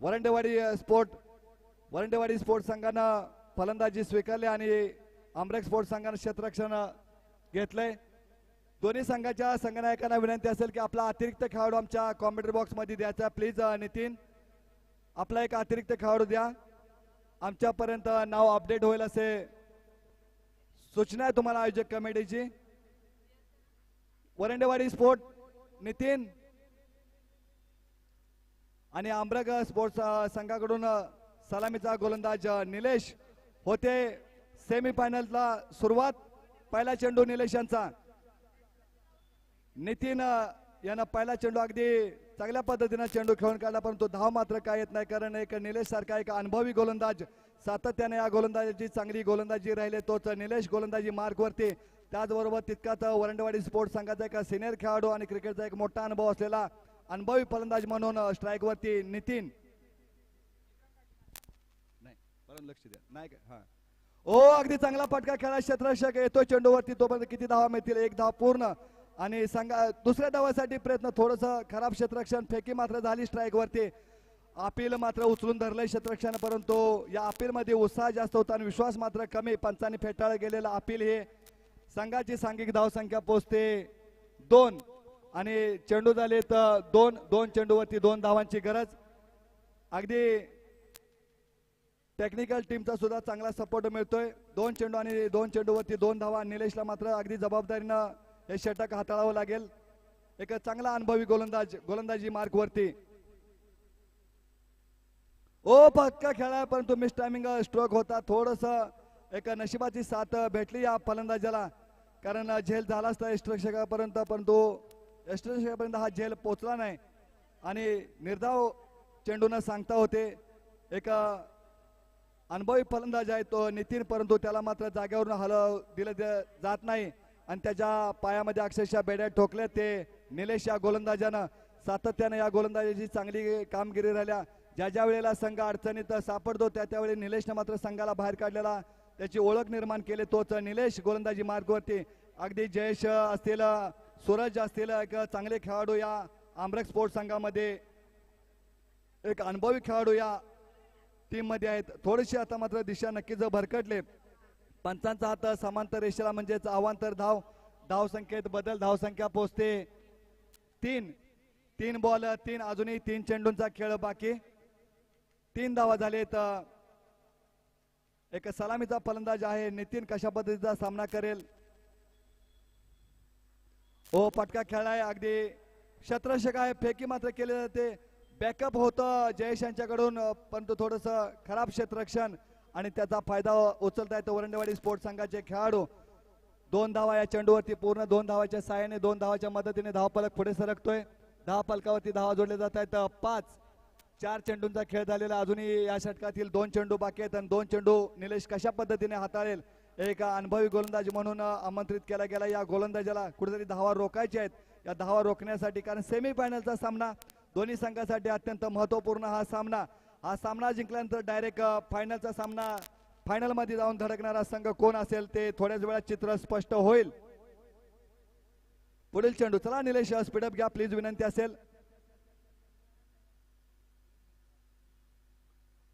वरंडेवाडी sport वरंडेवाडी sport संघानं फलंदाजी स्वीकारली आणि आमरेक स्पोर्ट्स संघानं क्षेत्ररक्षण घेतलंय. दोन्ही संघाच्या संघनायकांना विनंती असेल की आपला अतिरिक्त खेळाडू आमच्या कॉम्प्युटर बॉक्समध्ये द्यायचा. प्लीज नितीन आपला एक अतिरिक्त खेळाडू द्या. आमच्यापर्यंत नाव अपडेट होईल असे सूचना आहे तुम्हाला आयोजक कमिटीची. वरंडेवाडी स्पोर्ट नितीन आणि आंब्रग स्पोर्ट्स संघाकडून सलामीचा गोलंदाज निलेश होते. सेमी फायनलला सुरुवात पहिला चेंडू निलेश यांचा नितीन यांना यानं पहिला चेंडू अगदी चांगल्या पद्धतीनं चेंडू खेळून काढला परंतु धाव मात्र काय येत नाही कारण एक निलेश सारखा एक अनुभवी गोलंदाज सातत्याने या गोलंदाजाची चांगली गोलंदाजी राहिले तोच निलेश गोलंदाजी मार्कवरती त्याचबरोबर तितकाच वरंडवाडी स्पोर्ट्स संघाचा एक सिनियर खेळाडू आणि क्रिकेटचा एक मोठा अनुभव असलेला अनुभवी फलंदाज म्हणून स्ट्राईक वरती नितीन. नाही लक्ष द्या. नाही का? हा. ओ अगदी चांगला फटका खेळा क्षेत्ररक्षक येतो चेंडूवरती तोपर्यंत किती धावा मिळतील? एक धाव पूर्ण. आणि संघा दुसऱ्या धावासाठी प्रयत्न थोडस खराब क्षेत्ररक्षण फेकी मात्र झाली स्ट्राईक वरती. अपील मात्र उचलून धरलंय क्षेत्ररक्षण परंतु या अपील मध्ये उत्साह जास्त होता आणि विश्वास मात्र कमी. पंचांनी फेटाळ गेलेलं अपील हे. संघाची सांघिक धावसंख्या पोहोचते. दोन. आणि चेंडू झाले तर दोन दोन चेंडूवरती दोन धावांची गरज. अगदी टेक्निकल टीमचा सुद्धा चांगला सपोर्ट मिळतोय. दोन चेंडू आणि दोन चेंडूवरती दोन धावा. निलेशला मात्र अगदी जबाबदारीनं हे षटक हाताळावं लागेल. एक चांगला अनुभवी गोलंदाज गोलंदाजी मार्क वरती. ओ पक्का खेळा परंतु मिस टायमिंग स्ट्रोक होता. थोडस एक नशिबाची साथ भेटली या फलंदाजाला. कारण झेल झाला असता यष्टरक्षकापर्यंत परंतु यष्टरक्षकापर्यंत हा झेल पोचला नाही. आणि निर्धाव चेंडून सांगता होते एक अनुभवी फलंदाज आहे तो नितीन परंतु त्याला मात्र जागेवरून हलव दिलं जात नाही. आणि त्याच्या पायामध्ये अक्षरशः बेड्या ठोकल्या. ते निलेश या गोलंदाजानं सातत्यानं या गोलंदाजाची चांगली कामगिरी राहिल्या. ज्या ज्या वेळेला संघ अडचणीत सापडतो त्या त्यावेळी निलेशनं मात्र संघाला बाहेर काढलेला. त्याची ओळख निर्माण केली तोच निलेश गोलंदाजी मार्गवरती. अगदी जयेश असतील सूरज असतील एक चांगले खेळाडू या आमरक स्पोर्ट्स संघामध्ये एक अनुभवी खेळाडू या टीममध्ये आहेत. थोडीशी आता मात्र दिशा नक्कीच भरकटले पंचांचा हात समांतर रेषेला म्हणजेच अवांतर धाव धाव संख्येत बदल धाव संख्या पोहोचते तीन तीन बॉल तीन अजूनही तीन चेंडूंचा खेळ बाकी. तीन धावा झालेत. एक सलामीचा फलंदाज आहे नितीन कशा पद्धतीचा सामना करेल? हो फटका खेळलाय अगदी शत्रक्षक आहे फेकी मात्र केले जाते. बॅकअप होतं जयेश यांच्याकडून परंतु थोडस खराब क्षेत्ररक्षण आणि त्याचा फायदा उचलता येतो वरंडेवाडी स्पोर्ट्स संघाचे खेळाडू. दोन धावा या चेंडूवरती पूर्ण दोन धावाच्या साहाय्याने दोन धावाच्या मदतीने धावपालक पुढे सरकतोय. दहा फलकावरती धावा जोडले जात आहेत. पाच चार चेंडूंचा खेळ झालेला अजूनही या षटकातील दोन चेंडू बाकी आहेत आणि दोन चेंडू निलेश कशा पद्धतीने हाताळेल एक अनुभवी गोलंदाज म्हणून आमंत्रित केला गेला. या गोलंदाजाला कुठेतरी धावा रोखायच्या आहेत. या धावा रोखण्यासाठी कारण सेमी फायनलचा सामना दोन्ही संघासाठी अत्यंत महत्त्वपूर्ण हा सामना. हा सामना जिंकल्यानंतर डायरेक्ट फायनलचा सामना फायनलमध्ये जाऊन धडकणारा संघ कोण असेल ते थोड्याच वेळात चित्र स्पष्ट होईल. पुढील चेंडू चला निलेश स्पीडअप घ्या प्लीज विनंती असेल.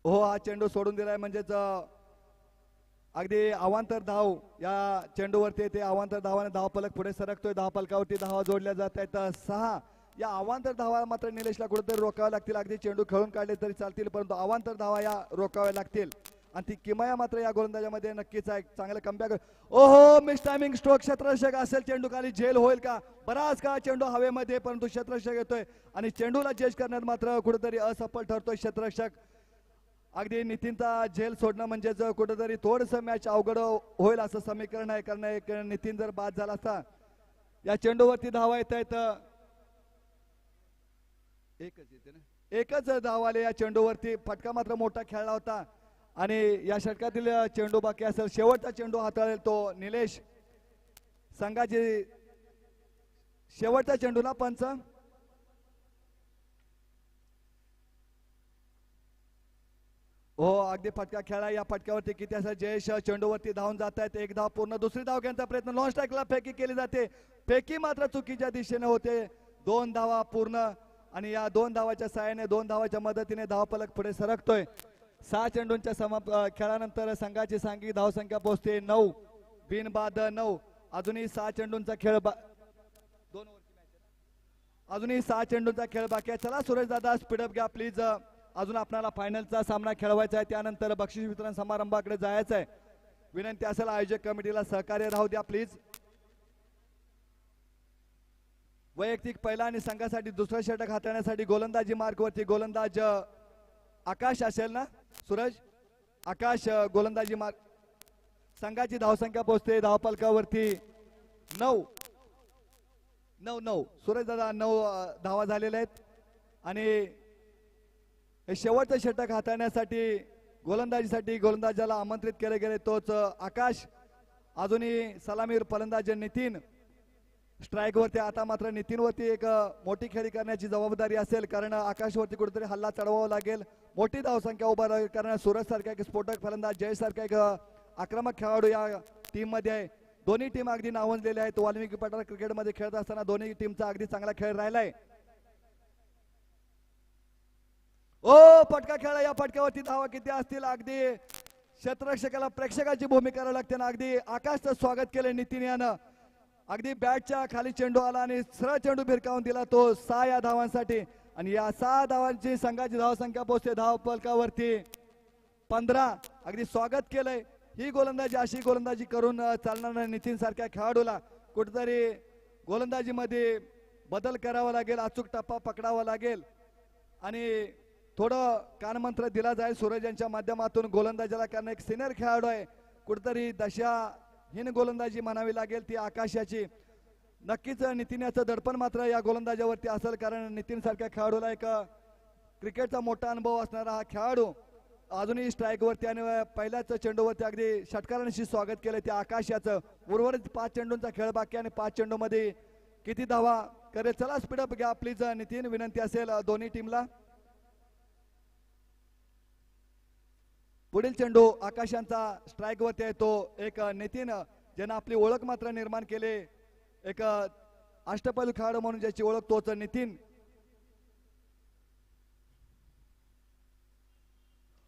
हो हा चेंडू सोडून दिलाय म्हणजेच अगदी अवांतर धाव या चेंडूवरती ते अवांतर धावाने धाव पलक पुढे सरकतोय. धाव पलकावरती धावा जोडल्या जात आहेत. सहा या अवांतर धावा मात्र निलेशला कुठेतरी रोखाव्या लागतील. अगदी चेंडू खेळून काढले तरी चालतील परंतु अवांतर धावा या रोखाव्या लागतील. आणि ती किमया मात्र या गोलंदाजामध्ये नक्कीच आहे. चांगलं कमबॅक ओहो मिस टायमिंग स्ट्रोक क्षेत्ररक्षक असेल. चेंडू खाली झेल होईल का? बराच का चेंडू हवेमध्ये परंतु क्षेत्ररक्षक येतोय. आणि चेंडूला जज करण्यात मात्र कुठेतरी असफल ठरतोय क्षेत्ररक्षक अगदी नितीनचा जेल सोडणं म्हणजे जर थोडंसं मॅच अवघड होईल असं समीकरण आहे कारण एक नितीन जर बाद झाला असता या चेंडूवरती धावा येत आहेत एकच येते ना? एकच धाव आले या चेंडूवरती. फटका मात्र मोठा खेळला होता. आणि या षटकातील चेंडू बाकी असेल शेवटचा चेंडू हाताळेल तो निलेश संघाची शेवटचा चेंडू ना पंच. हो अगदी फटका खेळा. या फटक्यावरती किती असं जयेश चेंडूवरती धावून जात आहेत एक धाव पूर्ण दुसरी धाव घेण्याचा प्रयत्न. लॉन्च स्ट्राईकला फेकी केली जाते. फेकी मात्र चुकीच्या दिशेने होते. दोन धावा पूर्ण आणि या दोन धावाच्या सहाय्याने दोन धावाच्या मदतीने धावपलक पुढे सरकतोय. सहा चेंडूंच्या समाप खेळानंतर संघाची सांगी धावसंख्या पोहोचते नऊ. बिनबाद नऊ. अजूनही सहा चेंडूंचा खेळ बा- दोन अजूनही सहा चेंडूंचा खेळ बाकी आहे. चला सुरेश दादा स्पीडअप घ्या प्लीज अजून आपल्याला फायनलचा सामना खेळवायचा आहे. त्यानंतर बक्षीस वितरण समारंभाकडे जायचं आहे. विनंती असेल आयोजक कमिटीला सहकार्य राहू द्या प्लीज वैयक्तिक पहिला आणि संघासाठी दुसरा षटक हाताळण्यासाठी गोलंदाजी मार्कवरती गोलंदाज आकाश असेल ना? सूरज? आकाश गोलंदाजी मार्क संघाची धावसंख्या पोहोचते. धावपलकावरती नऊ नऊ नऊ. सूरज दादा नऊ धावा झालेल्या आहेत. आणि हे शेवटचं षटक हाताळण्यासाठी गोलंदाजीसाठी गोलंदाजाला आमंत्रित केले गेले तोच आकाश. अजूनही सलामीर फलंदाज नितीन. स्ट्राईकवरती आता मात्र नितीनवरती एक मोठी खेळी करण्याची जबाबदारी असेल कारण आकाशवरती कुठेतरी हल्ला चढवावा लागेल. मोठी धावसंख्या उभा राहील कारण सूरज सारखा एक स्फोटक फलंदाज जय सारखा एक आक्रमक खेळाडू या टीममध्ये आहे. दोन्ही टीम अगदी नावंजलेल्या आहेत. वाल्मिकी पठार क्रिकेटमध्ये खेळत असताना दोन्ही टीमचा अगदी चांगला खेळ राहिलाय. फटका खेळा या फटक्यावरती धावा किती असतील अगदी. क्षेत्ररक्षकाला प्रेक्षकाची भूमिका करावी लागते ना अगदी. आकाशचं स्वागत केलं नितीन यानं अगदी बॅटच्या खाली चेंडू आला आणि सरळ चेंडू भिरकावून दिला तो सहा या धावांसाठी. आणि या सहा धावांची संघाची धावसंख्या पोहोचते धाव फलकावरती पंधरा अगदी स्वागत केलंय. ही गोलंदाजी अशी गोलंदाजी करून चालणार नितीन सारख्या खेळाडूला कुठेतरी गोलंदाजीमध्ये बदल करावा लागेल अचूक टप्पा पकडावा लागेल. आणि थोडं कानमंत्र दिला जाईल सूरज यांच्या माध्यमातून. गोलंदाजाला कारण एक सिनियर खेळाडू आहे. कुठेतरी दशा हीन गोलंदाजी म्हणावी लागेल ती आकाशाची. नक्कीच नितीन याचं दडपण मात्र या गोलंदाजावरती असेल कारण नितीन सारख्या खेळाडूला एक क्रिकेटचा मोठा अनुभव असणारा हा खेळाडू अजूनही स्ट्राईकवरती आणि पहिल्याच चेंडूवरती अगदी षटकारांशी स्वागत केलं. ते आकाश याचं उर्वरित पाच चेंडूंचा खेळ बाकी आणि पाच चेंडू मध्ये किती धावा? करेल चला स्पीडअप घ्या. प्लीज नितीन विनंती असेल दोन्ही टीमला पुढील चेंडू आकाशांचा स्ट्राईक वरती येतो एक नितीन ज्यानं आपली ओळख मात्र निर्माण केले. एक अ, अष्टपैलू खेळाडू म्हणून ज्याची ओळख तोच नितीन.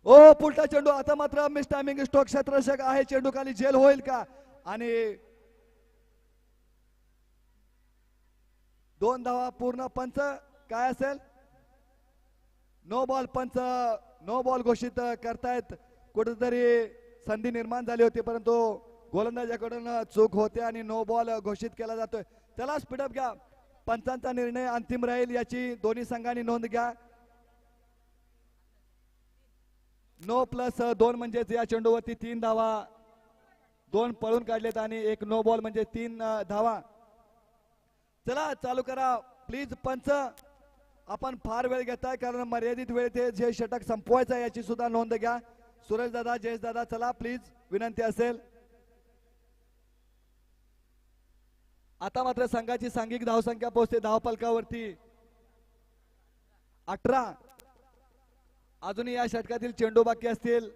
ओ पुलटा चेंडू आता मात्र मिस टायमिंग स्टॉक क्षेत्ररक्षक आहे. चेंडू खाली जेल होईल का? आणि दोन धावा पूर्ण पंच काय असेल? नो बॉल पंच नो बॉल घोषित करतायत. कुठेतरी संधी निर्माण झाली होती परंतु गोलंदाजाकडून चूक होते आणि नो बॉल घोषित केला जातोय. त्याला स्पीडअप घ्या. पंचांचा निर्णय अंतिम राहील याची दोन्ही संघांनी नोंद घ्या. नो प्लस दोन म्हणजेच या चेंडूवरती तीन धावा. दोन पळून काढलेत आणि एक नो बॉल म्हणजे तीन धावा. चला चालू करा. प्लीज पंच आपण फार वेळ घेताय कारण मर्यादित वेळेत हे जे षटक संपवायचं याची सुद्धा नोंद घ्या. सुरेश दादा जयेश दादा चला प्लीज विनंती असेल. आता मात्र संघाची सांघिक धावसंख्या पोहोचते धावपलकावरती अठरा. अजूनही या षटकातील चेंडू बाकी असतील.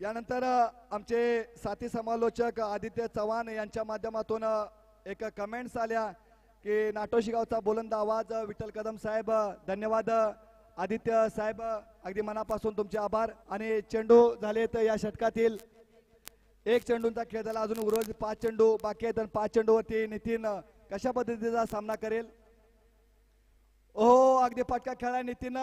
यानंतर आमचे साथी समालोचक आदित्य चव्हाण यांच्या माध्यमातून एक कमेंट्स आल्या. की नाटोशी गावचा बुलंद आवाज विठ्ठल कदम साहेब धन्यवाद. आदित्य साहेब अगदी मनापासून तुमचे आभार. आणि चेंडू झालेत या षटकातील. एक चेंडूंचा खेळ झाला. अजून उर्वरित पाच चेंडू बाकी आहेत. आणि पाच चेंडूवरती नितीन कशा पद्धतीचा सामना करेल? ओ अगदी फटका खेळा नितीन.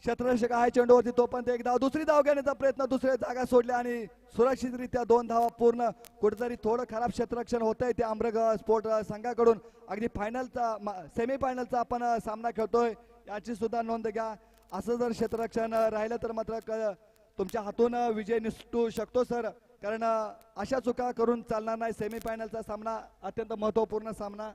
क्षेत्ररक्षक आहे चेंडूवरती तो पण एक धाव दुसरी धाव घेण्याचा प्रयत्न दुसऱ्या जागा सोडल्या आणि सुरक्षितरित्या दोन धावा पूर्ण. कुठेतरी थोडं खराब क्षेत्ररक्षण होत आहे ते आमरग स्पोर्ट संघाकडून. अगदी फायनलचा सेमी फायनलचा आपण सामना खेळतोय. याची सुद्धा नोंद घ्या. असं जर क्षेत्ररक्षण राहिलं तर मात्र तुमच्या हातून विजय निसटू शकतो सर. कारण अशा चुका करून चालणार नाही सेमी फायनलचा सामना. अत्यंत महत्त्वपूर्ण सामना.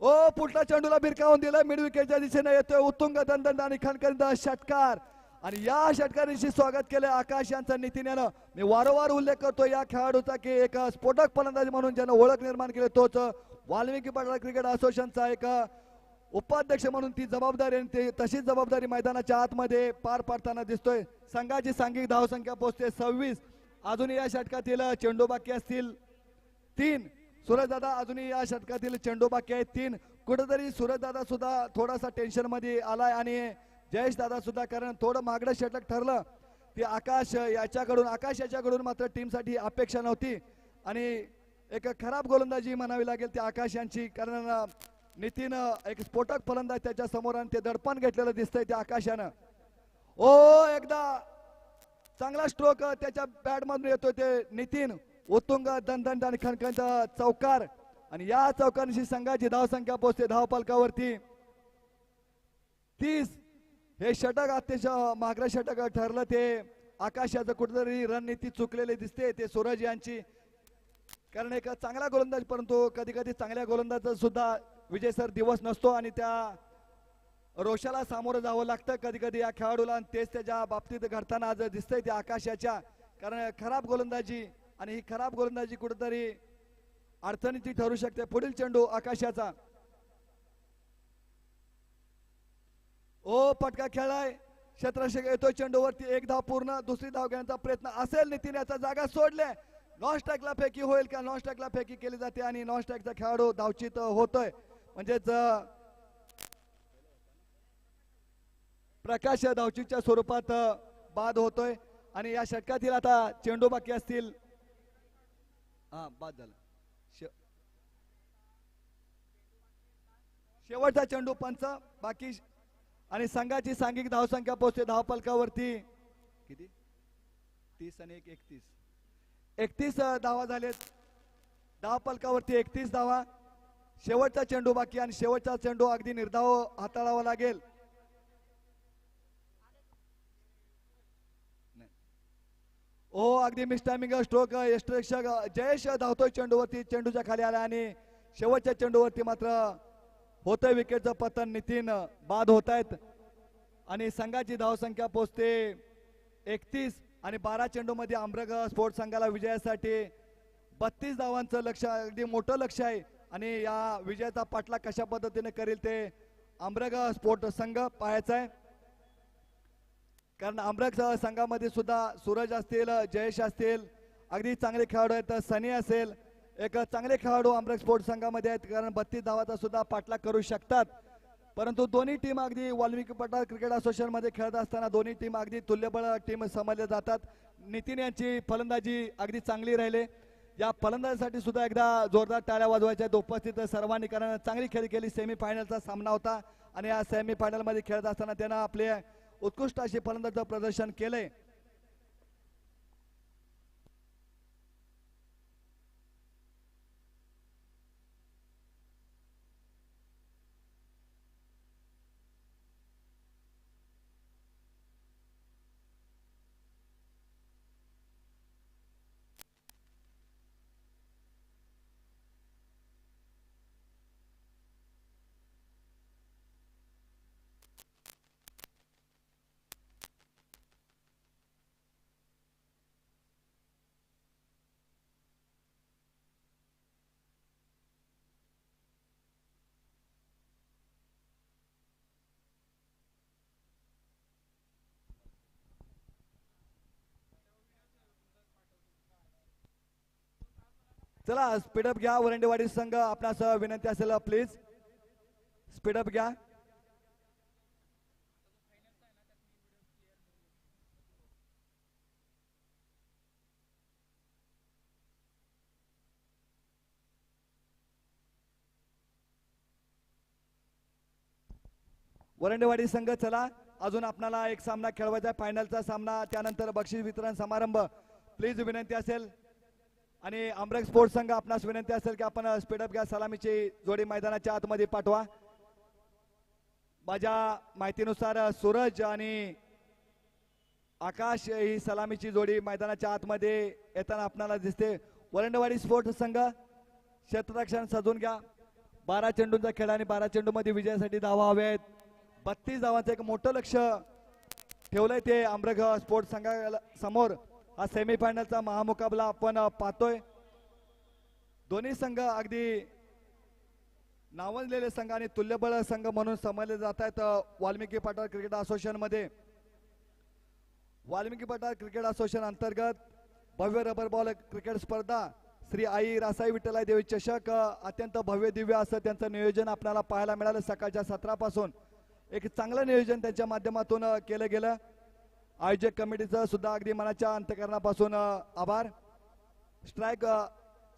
ओ पुढला चेंडूला भिरकावून दिला. मिड विकेटच्या दिशेने येतोय उत्तुंग दंदन आणि खणखणीत षटकार. आणि या षटकारीशी स्वागत केलं आकाश यांचा नितीन यानं मी वारंवार उल्लेख करतो या खेळाडूचा की एक स्फोटक फलंदाज म्हणून ज्यानं ओळख निर्माण केली तोच वाल्मिकी पटला क्रिकेट असोसिएशनचा एक उपाध्यक्ष म्हणून ती जबाबदारी आणि ती तशीच जबाबदारी मैदानाच्या आतमध्ये पार पाडताना दिसतोय. संघाची सांघिक धावसंख्या पोहोचते सव्वीस. अजूनही या षटकातील चेंडू बाकी असतील तीन. सूरजदादा अजूनही या षटकातील चेंडू बाकी आहेत. तीन. कुठेतरी सूरजदादा सुद्धा थोडासा टेन्शनमध्ये आलाय आणि जयेश दादा सुद्धा कारण थोडं मागडं षटक ठरलं. ते आकाश याच्याकडून आकाश याच्याकडून मात्र टीमसाठी अपेक्षा नव्हती. आणि एक खराब गोलंदाजी म्हणावी लागेल ते आकाश यांची कारण नितीन एक स्फोटक फलंदाज त्याच्यासमोर आणि ते दडपण घेतलेलं दिसतंय त्या आकाशानं. ओ एकदा चांगला स्ट्रोक त्याच्या बॅट मधून येतोय ते नितीन. ओतुंग दणदंड आणि खणखंड चौकार. आणि या चौकांशी संघाची धावसंख्या पोहोचते धावपालकावरती. तीस हे षटक अतिशय मागरं षटक ठरलं ते. आकाशाचं कुठेतरी रणनीती चुकलेली दिसते ते सूरज यांची. कारण एक चांगला गोलंदाज परंतु कधी कधी चांगल्या गोलंदाज सुद्धा विजय सर दिवस नसतो आणि त्या रोषाला सामोरं जावं लागतं. कधी कधी या खेळाडूला तेच त्याच्या बाबतीत घडताना आज दिसतंय ते आकाशाच्या. कारण खराब गोलंदाजी आणि ही खराब गोलंदाजी कुठेतरी अडचणीची ठरू शकते. पुढील चेंडू आकाशाचा. ओ पटका खेळाय. क्षेत्ररक्षक येतोय चेंडूवरती एक धाव पूर्ण दुसरी धाव घेण्याचा प्रयत्न असेल. नितीन याचा जागा सोडले. नॉन स्ट्राईकला फेकी होईल का? नॉन स्ट्राईकला फेकी केली जाते आणि नॉन स्ट्राईकचा खेळाडू धावचित होतोय. म्हणजेच प्रकाश धावचीच्या स्वरूपात बाद होतोय. आणि या षटकातील आता चेंडू बाकी असतील हा बाद झाला. शे- शेवटचा चेंडू पंच बाकी आणि संघाची सांघिक धावसंख्या पोहोचते धावपलकावरती किती? तीस आणि एक एकतीस. एकतीस धावा झालेत. धावपलकावरती एकतीस धावा. शेवटचा चेंडू बाकी आणि शेवटचा चेंडू अगदी निर्धाव हाताळावा लागेल. ओ अगदी मिस्टायमिंग स्ट्रोक यष्टरक्षक जयेश धावतोय चेंडूवरती चेंडूच्या खाली आला आणि शेवटच्या चेंडूवरती मात्र होतंय विकेटचं पतन. नितीन बाद होत आहेत आणि संघाची धावसंख्या पोचते. एकतीस आणि बारा चेंडूमध्ये आंब्रग स्पोर्ट्स संघाला विजयासाठी बत्तीस धावांचं लक्ष अगदी मोठं लक्ष आहे. आणि या विजयाचा पाठला कशा पद्धतीने करेल ते आंब्रग स्पोर्ट संघ पाहायचा आहे. कारण आमरक संघामध्ये सुद्धा सूरज असतील जयेश असतील अगदी चांगले खेळाडू आहेत. सनी असेल एक चांगले खेळाडू आमरक स्पोर्ट्स संघामध्ये आहेत. कारण बत्तीस धावाचा सुद्धा पाठलाग करू शकतात. परंतु दोन्ही टीम अगदी वाल्मिकी पठार क्रिकेट असोसिएशनमध्ये खेळत असताना दोन्ही टीम अगदी तुल्यबळ टीम समजले जातात. नितीन यांची फलंदाजी अगदी चांगली राहिली. या फलंदाजीसाठी सुद्धा एकदा जोरदार टाळ्या वाजवायच्या आहेत. उपस्थित सर्वांनी कारण चांगली खेळ केली सेमीफायनलचा सामना होता. आणि या सेमीफायनलमध्ये खेळत असताना त्यांना आपले उत्कृष्ट असे फलंदाज प्रदर्शन केलंय. चला स्पीडअप घ्या वरंडेवाडी संघ आपणास विनंती असेल प्लीज स्पीडअप घ्या. वरंडेवाडी संघ चला. अजून आपणाला एक सामना खेळवायचा आहे फायनलचा सामना त्यानंतर बक्षीस वितरण समारंभ. प्लीज विनंती असेल. आणि अमरक स्पोर्ट्स संघ आपणास विनंती असेल की आपण स्पीडअप घ्या सलामीची जोडी मैदानाच्या आतमध्ये पाठवा. माझ्या माहितीनुसार सूरज आणि आकाश ही सलामीची जोडी मैदानाच्या आतमध्ये येताना आपणाला दिसते. वरंडवाडी स्पोर्ट्स संघ क्षेत्ररक्षण सजून घ्या. बारा चेंडूंचा खेळ आणि बारा चेंडूमध्ये विजयासाठी धावा हवे आहेत बत्तीस धावांचं एक मोठं लक्ष ठेवलंय ते अमरग स्पोर्ट्स संघा समोर. हा सेमीफायनलचा महामुकाबला आपण पाहतोय. दोन्ही संघ अगदी नावंजलेले संघ आणि तुल्यबळ संघ म्हणून समजले जात आहेत वाल्मिकी पठार क्रिकेट असोसिएशनमध्ये वाल्मिकी पठार क्रिकेट असोसिएशन अंतर्गत भव्य रबर बॉल क्रिकेट स्पर्धा श्री आई रासाई विठ्ठलाई देवी चषक अत्यंत भव्य दिव्य असं त्यांचं नियोजन आपल्याला पाहायला मिळालं सकाळच्या सत्रापासून. एक चांगलं नियोजन त्यांच्या माध्यमातून केलं गेलं. आयोजक कमिटीचं सुद्धा अगदी मनाच्या अंतकरणापासून आभार. स्ट्राईक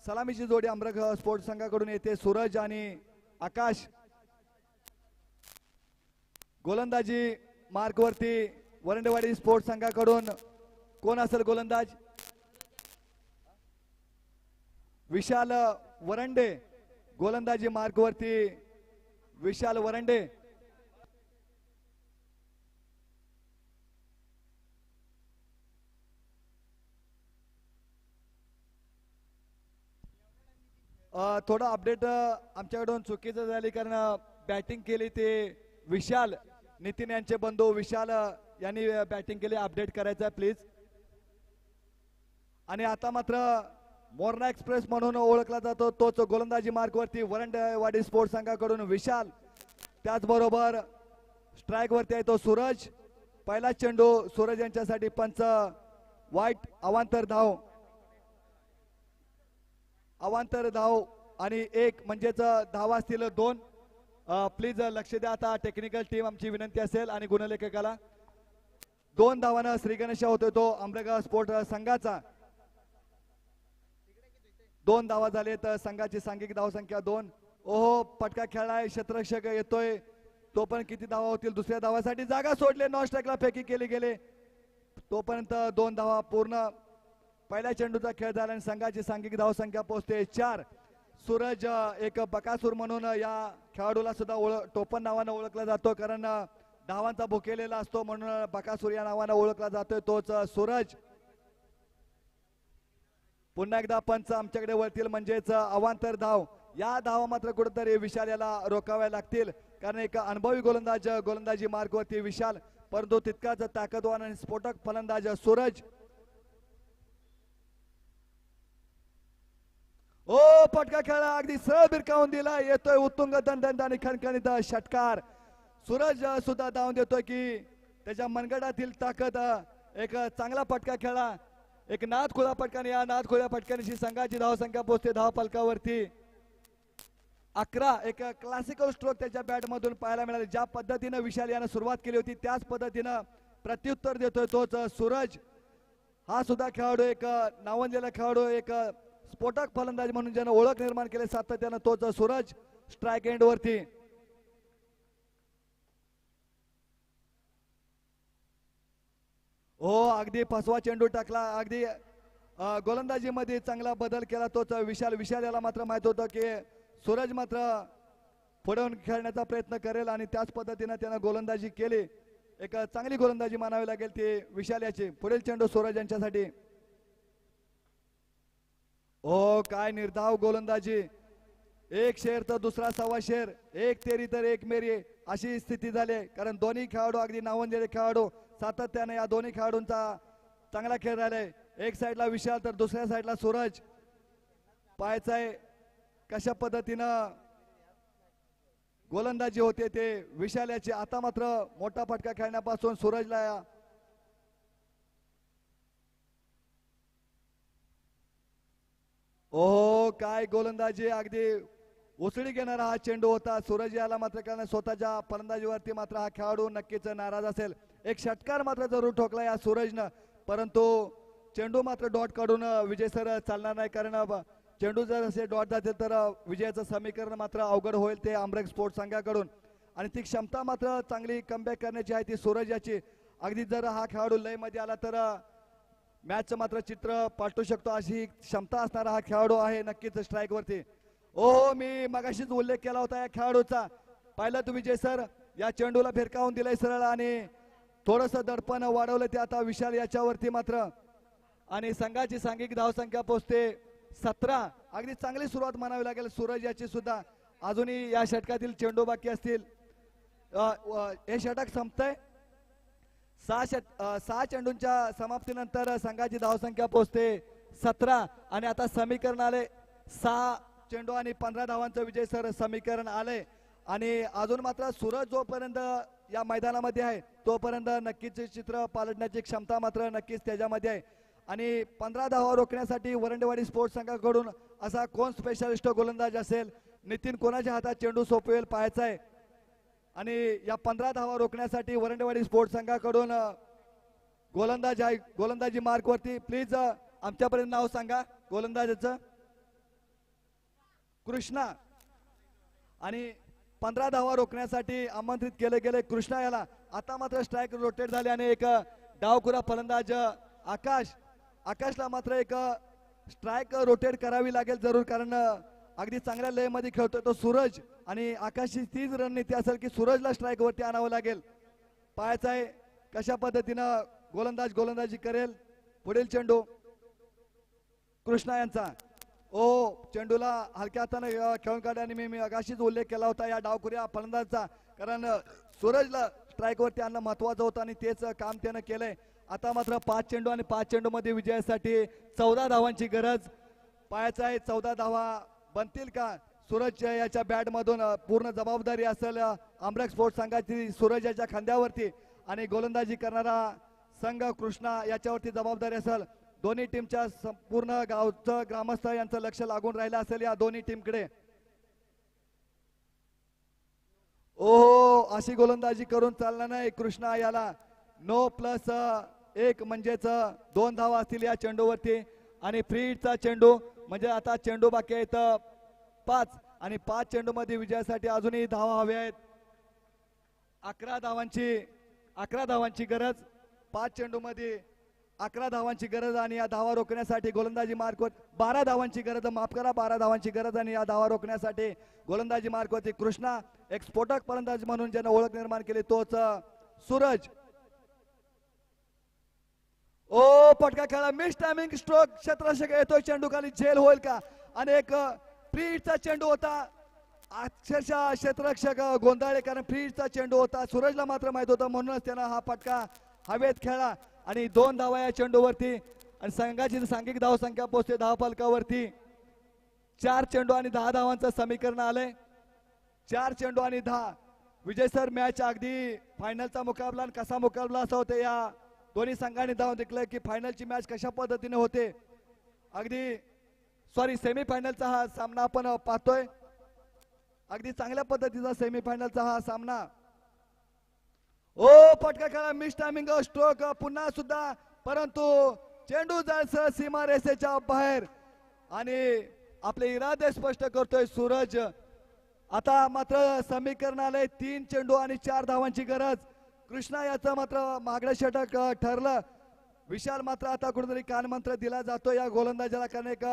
सलामीची जोडी अमरख स्पोर्ट्स संघाकडून येते सूरज आणि आकाश. गोलंदाजी मार्कवरती वरंडेवाडी स्पोर्ट्स संघाकडून कोण असेल गोलंदाज? विशाल वरंडे. गोलंदाजी मार्कवरती विशाल वरंडे. थोडं अपडेट आमच्याकडून चुकीचं झाली कारण बॅटिंग केली ते विशाल नितीन यांचे बंधू विशाल यांनी बॅटिंग केली अपडेट करायचं प्लीज आणि आता मात्र मोर्ना एक्सप्रेस म्हणून ओळखला जातो तोच गोलंदाजी मार्कवरती वरंडवाडी स्पोर्ट्स संघाकडून विशाल. त्याचबरोबर स्ट्राईक वरती आहे तो सूरज. पहिला चेंडू सूरज यांच्यासाठी पंच वाईट अवांतर धाव. अवांतर धाव आणि एक म्हणजेच धावा असतील दोन. प्लीज लक्ष द्या आता. टेक्निकल टीम आमची विनंती असेल आणि गुणलेखकाला. दोन धावानं श्री गणेश होतोय तो आंबेगाव स्पोर्ट संघाचा. दोन धावा झाले तर संघाची सांघिक धावसंख्या दोन. ओहो पटका खेळलाय क्षेत्ररक्षक येतोय. तो पण किती धावा होतील दुसऱ्या धावासाठी? जागा सोडले नॉन स्ट्राईकला फेकी केली गेले. तोपर्यंत दोन धावा पूर्ण पहिल्या चेंडूचा खेळ झाला आणि संघाची सांघिक धावसंख्या पोहोचते. चार सूरज एक बकासूर म्हणून या खेळाडूला सुद्धा ओळख टोपण नावानं ओळखला जातो कारण धावांचा भुकेलेला असतो म्हणून बकासूर या नावानं ओळखला जातोय तोच सूरज. पुन्हा एकदा पंच आमच्याकडे वळतील म्हणजेच अवांतर धाव. या धावा मात्र कुठेतरी विशाल याला रोखाव्या लागतील कारण एक अनुभवी गोलंदाज गोलंदाजी मार्गवरती विशाल परंतु तितकाच ताकदवान आणि स्फोटक फलंदाज सूरज. ओ पटका खेळा अगदी सरळ बिरकावून दिला? येतोय उत्तुंग दंड आणि खणखणीत षटकार. सूरज सुद्धा धावून देतोय की त्याच्या मनगटातील ताकद एक चांगला पटका खेळा. एक नाद खुला पटकाने या नाद खुल्या पटकानीची संघाची धावसंख्या पोहोचते धाव फलकावरती अकरा एक क्लासिकल स्ट्रोक त्याच्या बॅट मधून पाहायला मिळाले. ज्या पद्धतीनं विशाल यानं सुरुवात केली होती त्याच पद्धतीनं प्रत्युत्तर देतोय तोच सूरज. हा सुद्धा खेळाडू एक अ, नावंजलेला खेळाडू एक स्फोटक फलंदाज म्हणून ज्यानं ओळख निर्माण केली सातत्यानं तोच अ, सूरज स्ट्राईक एंड वरती. हो अगदी फसवा चेंडू टाकला अगदी अ, गोलंदाजीमध्ये चांगला बदल केला तोच विशाल विशाल याला मात्र माहीत होतं की सूरज मात्र पुढे खेळण्याचा प्रयत्न करेल आणि त्याच पद्धतीनं त्यानं गोलंदाजी केली. एक चांगली गोलंदाजी मानावी लागेल ती विशाल याची. पुढील चेंडू सूरज यांच्यासाठी. ओ काय निर्धाव गोलंदाजी. एक शेर तर दुसरा सव्वा शेर. एक तेरी तर एक मेरी अशी स्थिती झाली कारण दोन्ही खेळाडू अगदी नावंजलेले खेळाडू सातत्याने या दोन्ही खेळाडूंचा चांगला खेळ राहिलाय एक साईडला विशाल तर दुसऱ्या साईडला सूरज. पाहायचंय कशा पद्धतीनं गोलंदाजी होते ते. विशाल याची आता मात्र मोठा फटका खेळण्यापासून सूरजला ओहो काय गोलंदाजी अगदी उसळी घेणारा हा चेंडू होता. सूरज याला मात्र कारण स्वतःच्या फलंदाजीवरती मात्र हा खेळाडू नक्कीच नाराज असेल. एक षटकार मात्र जरूर ठोकला या सूरजनं. परंतु चेंडू मात्र डॉट काढून विजय सर चालणार नाही. कारण चेंडू जर असे डॉट जातील तर विजयाचं समीकरण मात्र अवघड होईल ते आमरेक स्पोर्ट्स संघाकडून. आणि ती क्षमता मात्र चांगली कमबॅक करण्याची आहे ती सूरज याची. अगदी जर हा खेळाडू लयमध्ये आला तर मॅचचं मात्र चित्र पाठवू शकतो अशी क्षमता असणारा हा खेळाडू आहे नक्कीच स्ट्राईक वरती. ओ हो, मी मगाशीच उल्लेख केला होता या खेळाडूचा. पाहिलं तुम्ही जे सर? या चेंडूला फिरकावून दिलाय सरळ आणि थोडस दडपण वाढवलं ते आता विशाल याच्यावरती मात्र. आणि संघाची सांघिक धावसंख्या पोहोचते सतरा. अगदी चांगली सुरुवात म्हणावी लागेल सूरज याची सुद्धा. अजूनही या षटकातील चेंडू बाकी असतील. हे षटक संपतंय. सहा षट सहा चेंडूंच्या समाप्तीनंतर संघाची धावसंख्या पोहोचते सतरा आणि आता समीकरण आले. सहा चेंडू आणि पंधरा धावांचं विजय सर समीकरण आलंय आणि अजून मात्र सूरज जोपर्यंत या मैदानामध्ये आहे तोपर्यंत नक्कीच चित्र पालटण्याची क्षमता मात्र नक्कीच त्याच्यामध्ये आहे. आणि पंधरा धावा रोखण्यासाठी वरंडेवाडी स्पोर्ट्स संघाकडून असा कोण स्पेशालिस्ट गोलंदाज असेल? नितीन कोणाच्या हातात चेंडू सोपवेल पाहायचा आहे. आणि या पंधरा धावा रोखण्यासाठी वरंडेवाडी स्पोर्ट्स संघाकडून गोलंदाज आहे गोलंदाजी मार्क वरती. प्लीज आमच्यापर्यंत नाव सांगा गोलंदाजाचं. कृष्णा. आणि पंधरा धावा रोखण्यासाठी आमंत्रित केले गेले कृष्णा याला. आता मात्र स्ट्राईक रोटेट झाले आणि एक डावकुरा फलंदाज आकाश. आकाशला मात्र एक स्ट्राईक रोटेट करावी लागेल जरूर कारण अगदी चांगल्या लयमध्ये खेळतोय तो सूरज. आणि आकाशची तीच रणनीती असेल की सूरजला स्ट्राईक वरती आणावं लागेल. पाहायचं आहे कशा पद्धतीनं गोलंदाज गोलंदाजी करेल. पुढील चेंडू. कृष्णा यांचा. ओ चेंडूला हलक्या हाताने खेळून काढल्याने आणि मी मी अगाशीच उल्लेख केला होता या डावखुऱ्या फलंदाजचा. कारण सूरजला स्ट्राईक वरती आणणं महत्वाचं होतं आणि तेच काम त्यानं केलंय. आता मात्र पाच चेंडू आणि पाच चेंडू मध्ये विजयासाठी चौदा धावांची गरज. पाहायचं आहे चौदा धावा बनतील का? सूरज याच्या बॅट मधून पूर्ण जबाबदारी असेल अ, आमरक स्पोर्ट्स संघाची सूरज याच्या खांद्यावरती. आणि गोलंदाजी करणारा संघ कृष्णा याच्यावरती जबाबदारी असेल. दोन्ही टीमच्या संपूर्ण गावचं ग्रामस्थ यांचं लक्ष लागून राहिलं असेल या दोन्ही टीमकडे ओहो अशी गोलंदाजी करून चालणार नाही कृष्णा याला. नो प्लस एक म्हणजेच दोन धावा असतील या चेंडूवरती. आणि फ्रीचा चेंडू म्हणजे आता चेंडू बाकी आहेत पाच. आणि पाच चेंडू मध्ये विजयासाठी अजूनही धावा हव्या आहेत. अकरा धावांची अकरा धावांची गरज. पाच चेंडू मध्ये अकरा धावांची गरज आणि या धावा रोखण्यासाठी गोलंदाजी मार्कवर बारा धावांची गरज माफ करा बारा धावांची गरज आणि या धावा रोखण्यासाठी गोलंदाजी मार्कवरती कृष्णा एक स्फोटक फलंदाज म्हणून ज्यानं ओळख निर्माण केली तोच सूरज. ओ पटका खेळा. मिस टायमिंग स्ट्रोक क्षेत्राशक येतोय चेंडू खाली. झेल होईल का? आणि एक फ्रीचा चेंडू होता. अक्षरशः क्षेत्ररक्षक अ, गोंधळले कारण फ्रीजचा चेंडू होता. सूरजला मात्र माहीत होतं म्हणूनच त्यानं हा पटका हवेत खेळला आणि दोन धावा या चेंडूवरती. आणि संघाची सांघिक धाव संख्या पोहोचते धाव फलकावरती चार चेंडू आणि दहा धावांचं समीकरण आलंय. चार चेंडू आणि दहा. विजय सर मॅच अगदी फायनलचा मुकाबला आणि कसा मुकाबला असा होता या दोन्ही संघाने धावून दिलं की फायनलची मॅच कशा पद्धतीने होते? अगदी सॉरी सेमीफायनलचा हा सामना आपण पाहतोय. अगदी चांगल्या पद्धतीचा सेमीफायनलचा हा सामना. ओ पटका खेळा मिस टायमिंग स्ट्रोक पुन्हा सुद्धा परंतु चेंडू जायचं सीमा रेषेच्या बाहेर. आणि आपले इरादे स्पष्ट करतोय सूरज. आता मात्र समीकरण आलंय तीन चेंडू आणि चार धावांची गरज. कृष्णा याचं मात्र मागडा षटक ठरलं. विशाल मात्र आता कुठेतरी कानमंत्र दिला जातो या गोलंदाजाला. कारण एक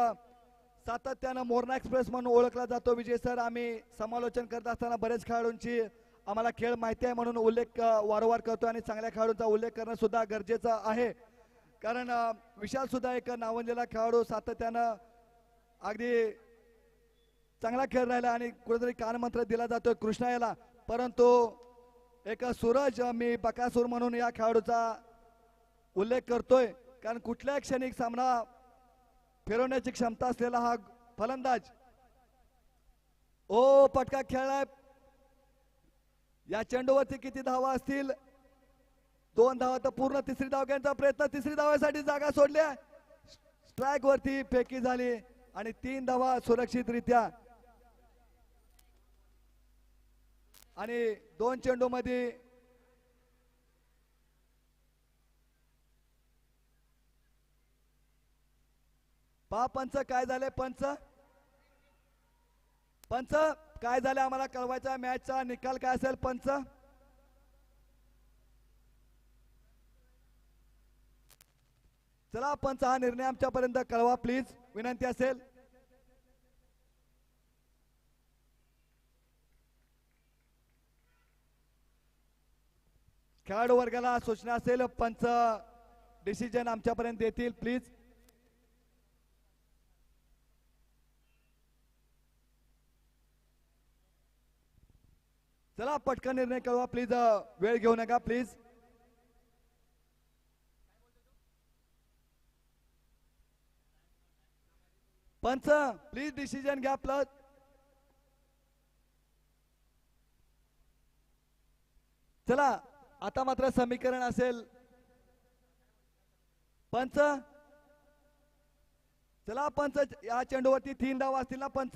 सातत्यानं मोरणा एक्सप्रेस म्हणून ओळखला जातो विजय सर. आम्ही समालोचन करत असताना बरेच खेळाडूंची आम्हाला खेळ माहिती आहे म्हणून उल्लेख वारंवार करतो आणि चांगल्या खेळाडूंचा उल्लेख करणं सुद्धा गरजेचं आहे. कारण विशाल सुद्धा एक नावंजलेला खेळाडू सातत्यानं अगदी चांगला खेळ राहिला आणि कुठेतरी कानमंत्र दिला जातोय कृष्णा याला. परंतु एका सुरज मी बकासूर म्हणून या खेळाडूचा उल्लेख करतोय. कारण कुठल्याही क्षणिक सामना फिरवण्याची क्षमता असलेला हा फलंदाज. ओ पटका खेळलाय. या चेंडूवरती किती धावा असतील? दोन धावा तर पूर्ण तिसरी धाव घ्यायचा प्रयत्न तिसरी धावासाठी जागा सोडल्या स्ट्राईक वरती फेकी झाली आणि तीन धावा सुरक्षितरित्या आणि दोन चेंडू मध्ये पा पंच काय झाले पंच? पंच काय झालं आम्हाला कळवायचा मॅचचा निकाल काय असेल पंच? चला पंच हा निर्णय आमच्यापर्यंत कळवा प्लीज. विनंती असेल. खेळाडू वर्गाला सूचना असेल पंच डिसिजन आमच्यापर्यंत येतील प्लीज चला पटकन निर्णय कळवा प्लीज वेळ घेऊ नका प्लीज पंच प्लीज डिसिजन घ्या प्लस चला आता मात्र समीकरण असेल. पंच. चला पंच या चेंडूवरती तीन धावा असतील ना पंच?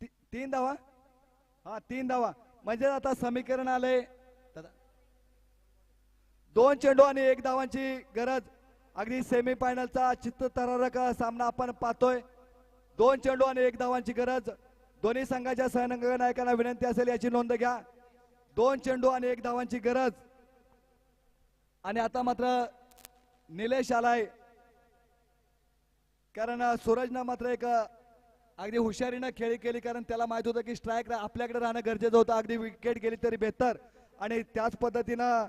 ती- तीन धावा? हा तीन धावा. म्हणजे आता समीकरण आले. दोन चेंडू आणि एक धावांची गरज. अगदी सेमी फायनलचा चित्तथरारक सामना आपण पाहतोय. दोन चेंडू आणि एक धावांची गरज. दोन्ही संघाच्या सहनंग नायकांना विनंती असेल याची नोंद घ्या. दोन चेंडू आणि एक धावांची गरज. आणि आता मात्र निलेश आलाय. कारण सूरजनं मात्र एक अगदी हुशारीनं खेळी केली कारण त्याला माहीत होतं की स्ट्राईक आपल्याकडे राहणं गरजेचं होतं. अगदी विकेट गेली तरी बेहतर. आणि त्याच पद्धतीनं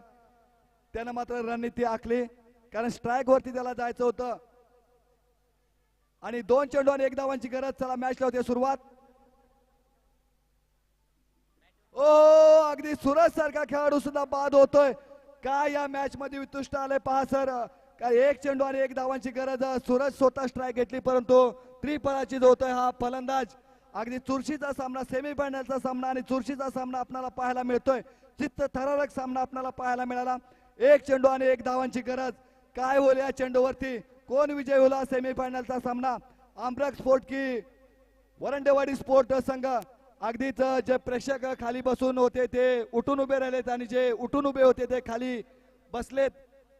त्यानं मात्र रणनीती आखली. कारण स्ट्राईक वरती त्याला जायचं होतं. आणि दोन चेंडू आणि एक धावांची गरज. चला मॅच लावते सुरुवात. ओ अगदी सुरज सारखा खेळाडू सुद्धा बाद होतोय. काय या मॅच मध्ये वितुष्ट आलंय पहा सर काय एक चेंडू आणि एक धावांची गरज. सुरज स्वतः स्ट्राईक घेतली परंतु त्रिपराचित होतोय हा फलंदाज. अगदी चुरशीचा सामना सेमीफायनलचा सामना आणि चुरशीचा सामना आपल्याला पाहायला मिळतोय. चित्त थरारक सामना आपल्याला पाहायला मिळाला. एक चेंडू आणि एक धावांची गरज. काय होईल या चेंडूवरती? कोण विजय होला सेमीफायनलचा सामना? आमरक स्पोर्ट की वरंडेवाडी स्पोर्ट संघ. अगदीच जे प्रेक्षक खाली बसून होते ते उठून उभे राहिलेत आणि जे उठून उभे होते ते खाली बसलेत.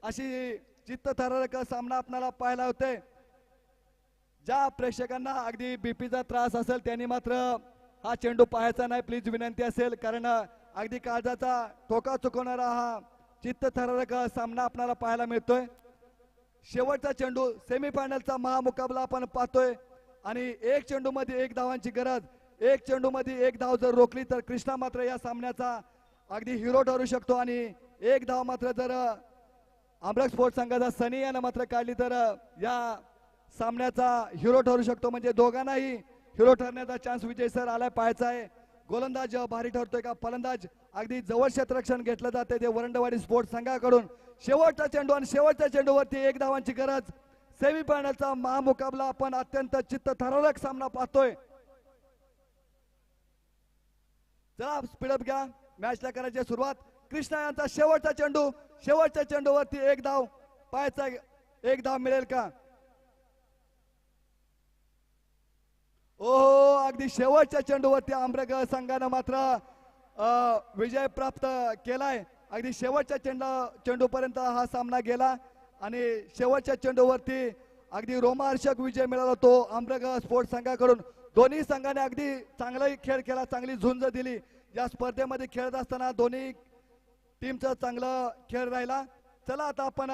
अशी चित्तथरारक सामना आपल्याला पाहायला होते. ज्या प्रेक्षकांना अगदी बीपीचा त्रास असेल त्यांनी मात्र हा चेंडू पाहायचा नाही. प्लीज विनंती असेल कारण अगदी काळजाचा ठोका चुकवणारा हा चित्तथरारक सामना आपल्याला पाहायला मिळतोय. शेवटचा चेंडू सेमीफायनलचा महामुकाबला आपण पाहतोय. आणि एक चेंडू मध्ये एक धावांची गरज. एक चेंडू मध्ये एक धाव जर रोखली तर कृष्णा मात्र या सामन्याचा अगदी हिरो ठरू शकतो आणि एक धाव मात्र जर आमरक स्पोर्ट्स संघाचा सनी यानं मात्र काढली तर या सामन्याचा हिरो ठरू शकतो. म्हणजे दोघांनाही हिरो ठरण्याचा चान्स विजय सर आलाय पाहायचा आहे. गोलंदाज भारी ठरतोय का? फलंदाज अगदी जवळ क्षेत्ररक्षण घेतलं जाते ते वरंडवाडी स्पोर्ट्स संघाकडून. शेवटचा चेंडू आणि शेवटच्या चेंडूवरती एक धावांची गरज. सेमीफायनलचा महामुकाबला आपण अत्यंत चित्त थरारक सामना पाहतोय. चला स्पीडअप घ्या. मॅचला करायची सुरुवात. कृष्णा यांचा शेवटचा चेंडू. शेवटच्या चेंडूवरती एक धाव. पाहायचा एक धाव मिळेल का? ओहो अगदी शेवटच्या चेंडूवरती आंब्रग संघानं मात्र विजय प्राप्त केलाय. अगदी शेवटच्या चेंडू चेंडूपर्यंत हा सामना गेला. आणि शेवटच्या चेंडूवरती अगदी रोमार्षक विजय मिळाला तो आंब्रग स्पोर्ट्स संघाकडून. दोन्ही संघाने अगदी चांगलाही खेळ केला चांगली झुंज दिली. या स्पर्धेमध्ये खेळत असताना दोन्ही टीमचा चांगला खेळ राहिला. चला आता आपण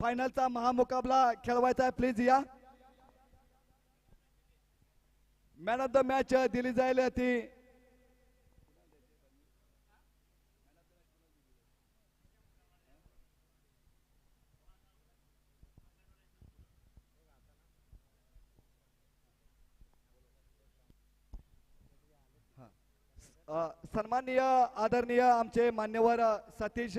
फायनलचा महामुकाबला खेळवायचा आहे. प्लीज या. मॅन ऑफ द मॅच दिली जाईल ती सन्माननीय आदरणीय आमचे मान्यवर सतीश